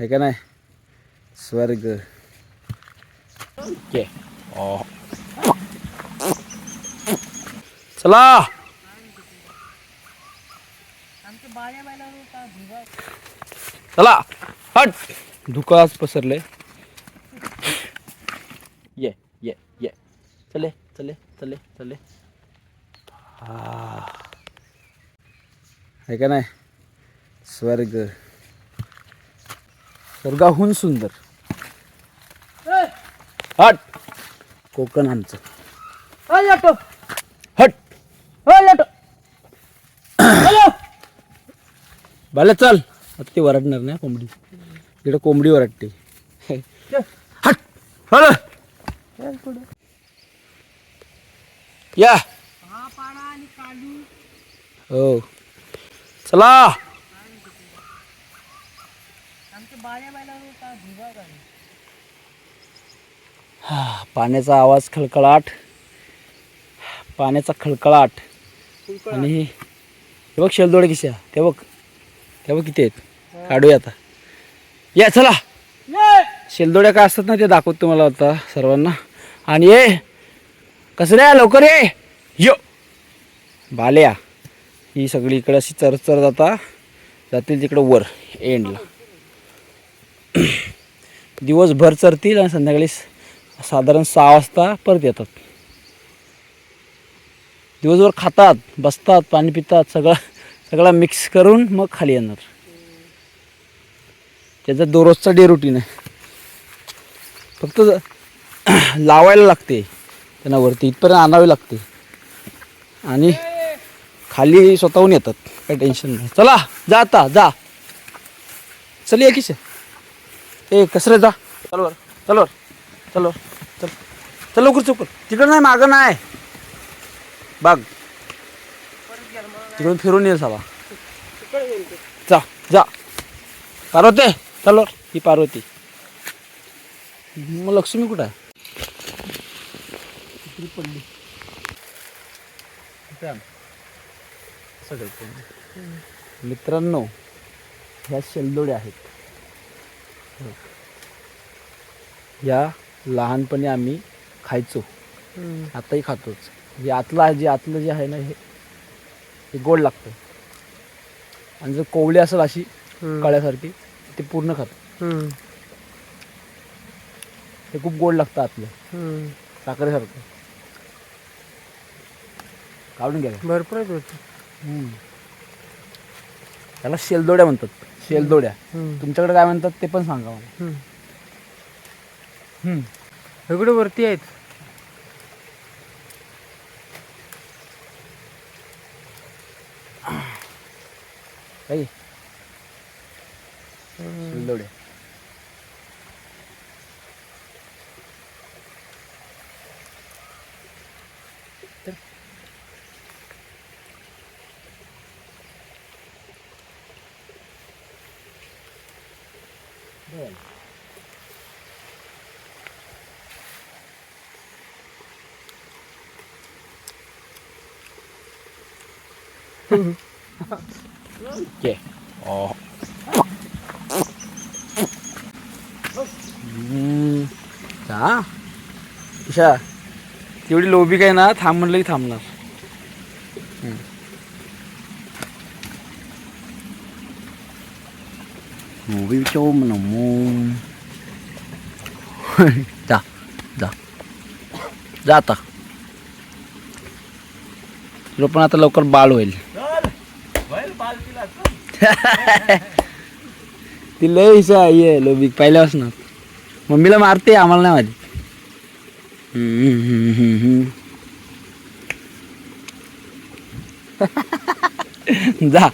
आहे का नाही? स्वर्ग. ये ओ चला. चला. हट. धुकाच पसरले. ये ये ये. चले चले चले चले. हा. आहे का नाही? स्वर्ग. स्वर्गाहून सुंदर. हट. कोकण आमचं. हट. बाला चल. आता ते वरडणार नाही कोंबडी. इकडे कोंबडी वरडते. हट. हट या. हो. चला. हा, पाण्याचा आवाज खळखळाट पाण्याचा खळखळाट आणि हे बघ शेलदोडे किशा ते बघ. ते बघ किती आहेत. काढूया आता. या चला. शेलदोड्या काय असतात ना ते दाखवतो तुम्हाला आता सर्वांना. आणि ये. कसं रे लवकर ये. यो. बाल्या. ही सगळी इकडे अशी चर चर जाता जातील तिकडं वर एंडला दिवसभर चरतील आणि संध्याकाळी साधारण सहा वाजता परत येतात. दिवसभर खातात बसतात पाणी पितात सगळं सगळं मिक्स करून मग खाली येणार. त्याचा दररोजचा डे रुटीन आहे. फक्त लावायला लागते. त्यांना वरती इथपर्यंत आणावे लागते. आणि खाली स्वतःहून येतात. काही टेन्शन नाही. चला जा आता जा. चल या किश ए कसं रे जा. चल वर चल वर चल वर चल. चल लवकर चुकल तिकडं नाही मागं नाही. बाग तिकडून फिरून येईल सवा जा जा. पार्वती चल वर. ही पार्वती. मग लक्ष्मी कुठं आहे? पडली. सगळे. मित्रांनो ह्या शेलदोड्या आहेत. या लहानपणी आम्ही खायचो. आताही खातोच. हे आतलं जे आतलं जे आहे ना हे गोड लागतं. आणि जर कोवळी असेल अशी कळ्यासारखी ते पूर्ण खातं. हे. खूप गोड लागतं आतलं. साखरेसारखं. काढून घ्या. भरपूर त्याला शेलदोड्या म्हणतात. शेलदोड्या. तुमच्याकडे काय म्हणतात ते पण सांगा मला. इकडे वरती आहेत. काही शेलदोड्या. Okay. Oh. हम्म. जा ईशा तेवढी लोबी काय ना थांब म्हणलं की थांबणार हम्म. लोबी चो म्हणून जा जा जा आता तुला पण आता लवकर बाळ होईल ती लय हिशा ये लोबी पहिल्यापासून. मम्मीला मारते आम्हाला नाही माहिती. जा.